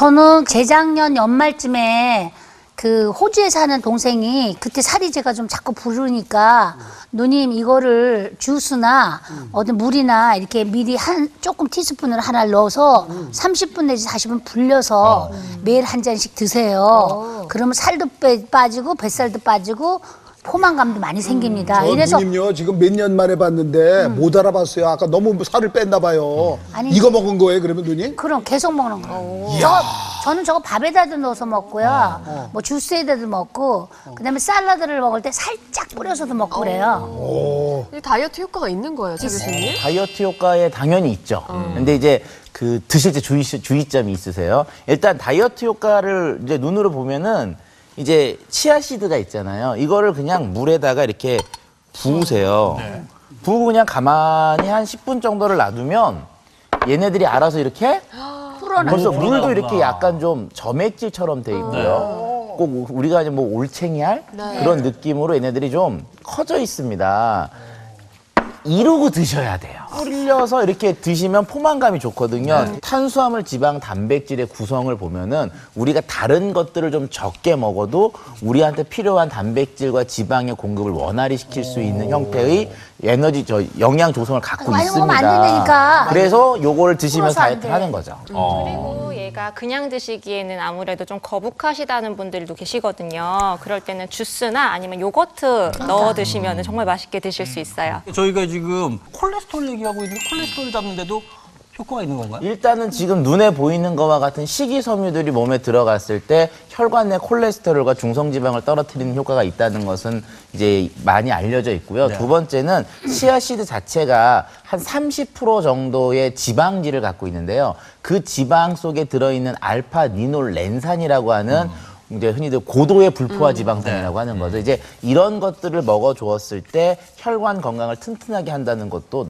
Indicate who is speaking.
Speaker 1: 저는 재작년 연말쯤에 그 호주에 사는 동생이 그때 살이 제가 좀 자꾸 부르니까 누님 이거를 주스나 어떤 물이나 이렇게 미리 한 조금 티스푼을 하나 넣어서 30분 내지 40분 불려서 매일 한 잔씩 드세요. 그러면 살도 빼, 빠지고 뱃살도 빠지고 포만감도 많이 생깁니다.
Speaker 2: 저
Speaker 1: 이래서
Speaker 2: 누님요 지금 몇 년 만에 봤는데 못 알아봤어요. 아까 너무 살을 뺐나 봐요.
Speaker 1: 아니,
Speaker 2: 이거 먹은 거예요, 그러면 누님?
Speaker 1: 그럼 계속 먹는 거예요. 저, 저는 저거 밥에다도 넣어서 먹고요. 뭐 주스에다도 먹고, 그다음에 샐러드를 먹을 때 살짝 뿌려서도 먹고 그래요.
Speaker 3: 이 다이어트 효과가 있는 거예요, 차 교수님?
Speaker 4: 다이어트 효과에 당연히 있죠. 근데 이제 그 드실 때 주의, 주의점이 있으세요. 일단 다이어트 효과를 이제 눈으로 보면은 이제 치아씨드가 있잖아요. 이거를 그냥 물에다가 이렇게 부으세요. 부고 그냥 가만히 한 10분 정도를 놔두면 얘네들이 알아서 이렇게. 벌써 물도 이렇게 약간 좀 점액질처럼 돼 있고요. 꼭 우리가 이제 뭐 올챙이알 그런 느낌으로 얘네들이 좀 커져 있습니다. 이러고 드셔야 돼요. 뿌려서 이렇게 드시면 포만감이 좋거든요. 탄수화물, 지방, 단백질의 구성을 보면은 우리가 다른 것들을 좀 적게 먹어도 우리한테 필요한 단백질과 지방의 공급을 원활히 시킬 수 있는 형태의 에너지, 저 영양 조성을 갖고
Speaker 1: 많이
Speaker 4: 있습니다.
Speaker 1: 먹으면 안 된다니까.
Speaker 4: 그래서 요거를
Speaker 1: 안
Speaker 4: 다이어트를
Speaker 1: 돼.
Speaker 4: 하는 거죠.
Speaker 5: 그리고 얘가 그냥 드시기에는 아무래도 좀 거북하시다는 분들도 계시거든요. 그럴 때는 주스나 아니면 요거트 넣어 드시면 정말 맛있게 드실 수 있어요.
Speaker 6: 저희가 지금 콜레스테롤 얘기하고 있는데 콜레스테롤 잡는데도 효과가 있는 건가요?
Speaker 4: 일단은 지금 눈에 보이는 것과 같은 식이섬유들이 몸에 들어갔을 때 혈관 내 콜레스테롤과 중성지방을 떨어뜨리는 효과가 있다는 것은 이제 많이 알려져 있고요. 두 번째는 치아씨드 자체가 한 30% 정도의 지방질을 갖고 있는데요. 그 지방 속에 들어있는 알파 니놀 렌산이라고 하는 이제 흔히들 고도의 불포화 지방산이라고 하는 거죠. 이제 이런 것들을 먹어 주었을 때 혈관 건강을 튼튼하게 한다는 것도